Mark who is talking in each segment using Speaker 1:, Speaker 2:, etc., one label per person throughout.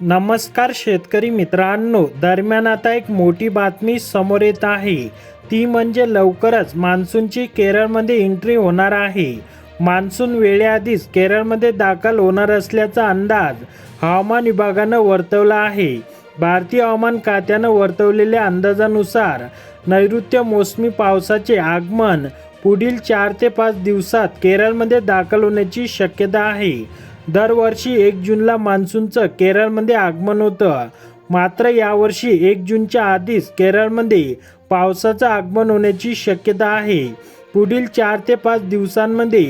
Speaker 1: नमस्कार शेतकरी मित्रांनो दरम्यान आता एक मोठी बातमी समोर येत आहे. ती म्हणजे लवकरच मान्सूनची केरळमध्ये एंट्री होणार आहे. मान्सून वेळेआधीच केरळमध्ये दाखल होणार असल्याचा अंदाज हवामान विभागानं वर्तवला आहे. भारतीय हवामान खात्यानं वर्तवलेल्या अंदाजानुसार नैऋत्य मोसमी पावसाचे आगमन पुढील चार ते पाच दिवसात केरळमध्ये दाखल होण्याची शक्यता आहे. दरवर्षी एक जूनला मान्सूनचं केरळमध्ये आगमन होतं. मात्र यावर्षी एक जूनच्या आधीच केरळमध्ये पावसाचं आगमन होण्याची शक्यता आहे. पुढील चार ते पाच दिवसांमध्ये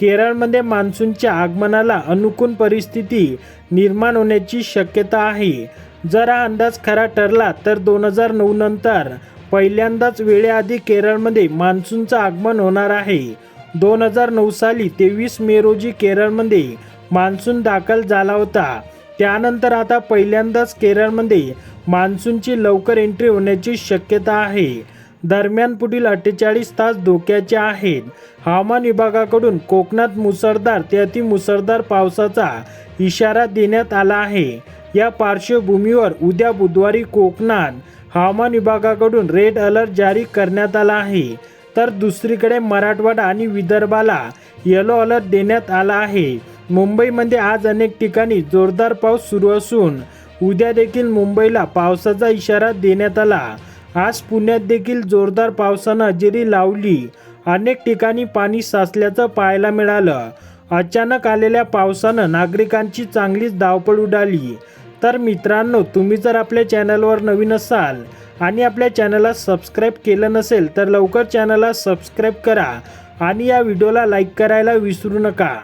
Speaker 1: केरळमध्ये मान्सूनच्या आगमनाला अनुकूल परिस्थिती निर्माण होण्याची शक्यता आहे. जर हा अंदाज खरा ठरला तर दोन हजार नऊ नंतर पहिल्यांदाच वेळेआधी केरळमध्ये मान्सूनचं आगमन होणार आहे. दोन हजार नऊ साली तेवीस मे रोजी केरळमध्ये मान्सून दाखल झाला होता. त्यानंतर आता पहिल्यांदाच केरळमध्ये मान्सूनची लवकर एंट्री होण्याची शक्यता आहे. दरम्यान पुढील अठ्ठेचाळीस तास धोक्याचे आहेत. हवामान विभागाकडून कोकणात मुसळधार ते अतिमुसळधार पावसाचा इशारा देण्यात आला आहे. या पार्श्वभूमीवर उद्या बुधवारी कोकणात हवामान विभागाकडून रेड अलर्ट जारी करण्यात आला आहे. तर दुसरीकडे मराठवाडा आणि विदर्भाला येलो अलर्ट देण्यात आला आहे. मुंबईमध्ये आज अनेक ठिकाणी जोरदार पाऊस सुरू असून उद्या देखील मुंबईला पावसाचा इशारा देण्यात आला. आज पुण्यात देखील जोरदार पावसानं हजेरी लावली. अनेक ठिकाणी पाणी साचल्याचं पाहायला मिळालं. अचानक आलेल्या पावसानं नागरिकांची चांगलीच धावपळ उडाली. तर मित्रांनो तुम्ही जर आपल्या चॅनलवर नवीन असाल आणि आपल्या चॅनलला सबस्क्राईब केलं नसेल तर लवकर चॅनलला सबस्क्राईब करा आणि या व्हिडिओला लाईक करायला विसरू नका.